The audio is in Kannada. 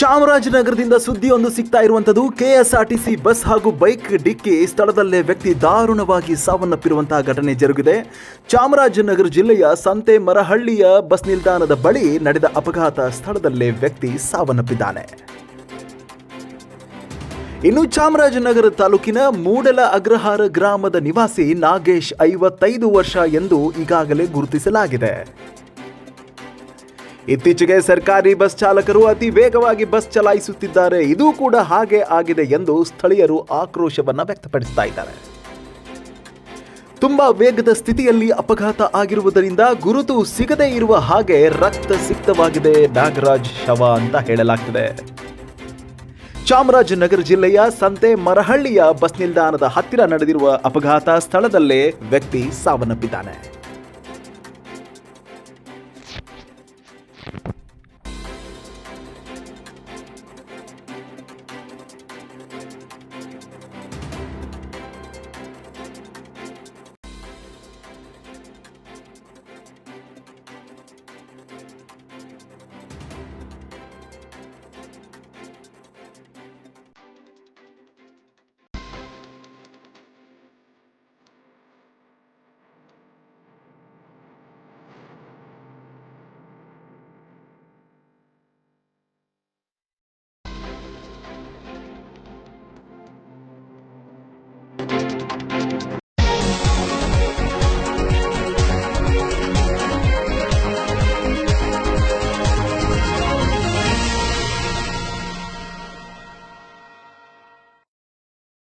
ಚಾಮರಾಜನಗರದಿಂದ ಸುದ್ದಿಯೊಂದು ಸಿಗ್ತಾ ಇರುವಂತದ್ದು ಕೆಎಸ್ಆರ್ಟಿಸಿ ಬಸ್ ಹಾಗೂ ಬೈಕ್ ಡಿಕ್ಕಿ ಸ್ಥಳದಲ್ಲೇ ವ್ಯಕ್ತಿ ದಾರುಣವಾಗಿ ಸಾವನ್ನಪ್ಪಿರುವಂತಹ ಘಟನೆ ಜರುಗಿದೆ. ಚಾಮರಾಜನಗರ ಜಿಲ್ಲೆಯ ಸಂತೆ ಮರಹಳ್ಳಿಯ ಬಸ್ ನಿಲ್ದಾಣದ ಬಳಿ ನಡೆದ ಅಪಘಾತ ಸ್ಥಳದಲ್ಲೇ ವ್ಯಕ್ತಿ ಸಾವನ್ನಪ್ಪಿದ್ದಾನೆ. ಇನ್ನು ಚಾಮರಾಜನಗರ ತಾಲೂಕಿನ ಮೂಡಲ ಅಗ್ರಹಾರ ಗ್ರಾಮದ ನಿವಾಸಿ ನಾಗೇಶ್ ಐವತ್ತೈದು ವರ್ಷ ಎಂದು ಈಗಾಗಲೇ ಗುರುತಿಸಲಾಗಿದೆ. ಇತ್ತೀಚೆಗೆ ಸರ್ಕಾರಿ ಬಸ್ ಚಾಲಕರು ಅತಿ ವೇಗವಾಗಿ ಬಸ್ ಚಲಾಯಿಸುತ್ತಿದ್ದಾರೆ. ಇದು ಕೂಡ ಹಾಗೆ ಆಗಿದೆ ಎಂದು ಸ್ಥಳೀಯರು ಆಕ್ರೋಶವನ್ನು ವ್ಯಕ್ತಪಡಿಸ್ತಾ ಇದ್ದಾರೆ. ತುಂಬಾ ವೇಗದ ಸ್ಥಿತಿಯಲ್ಲಿ ಅಪಘಾತ ಆಗಿರುವುದರಿಂದ ಗುರುತು ಸಿಗದೇ ಇರುವ ಹಾಗೆ ರಕ್ತ ಸಿಕ್ತವಾಗಿದೆ ನಾಗರಾಜ್ ಶವ ಅಂತ ಹೇಳಲಾಗ್ತದೆ. ಚಾಮರಾಜನಗರ ಜಿಲ್ಲೆಯ ಸಂತೆ ಮರಹಳ್ಳಿಯ ಬಸ್ ನಿಲ್ದಾಣದ ಹತ್ತಿರ ನಡೆದಿರುವ ಅಪಘಾತ ಸ್ಥಳದಲ್ಲೇ ವ್ಯಕ್ತಿ ಸಾವನ್ನಪ್ಪಿದ್ದಾನೆ.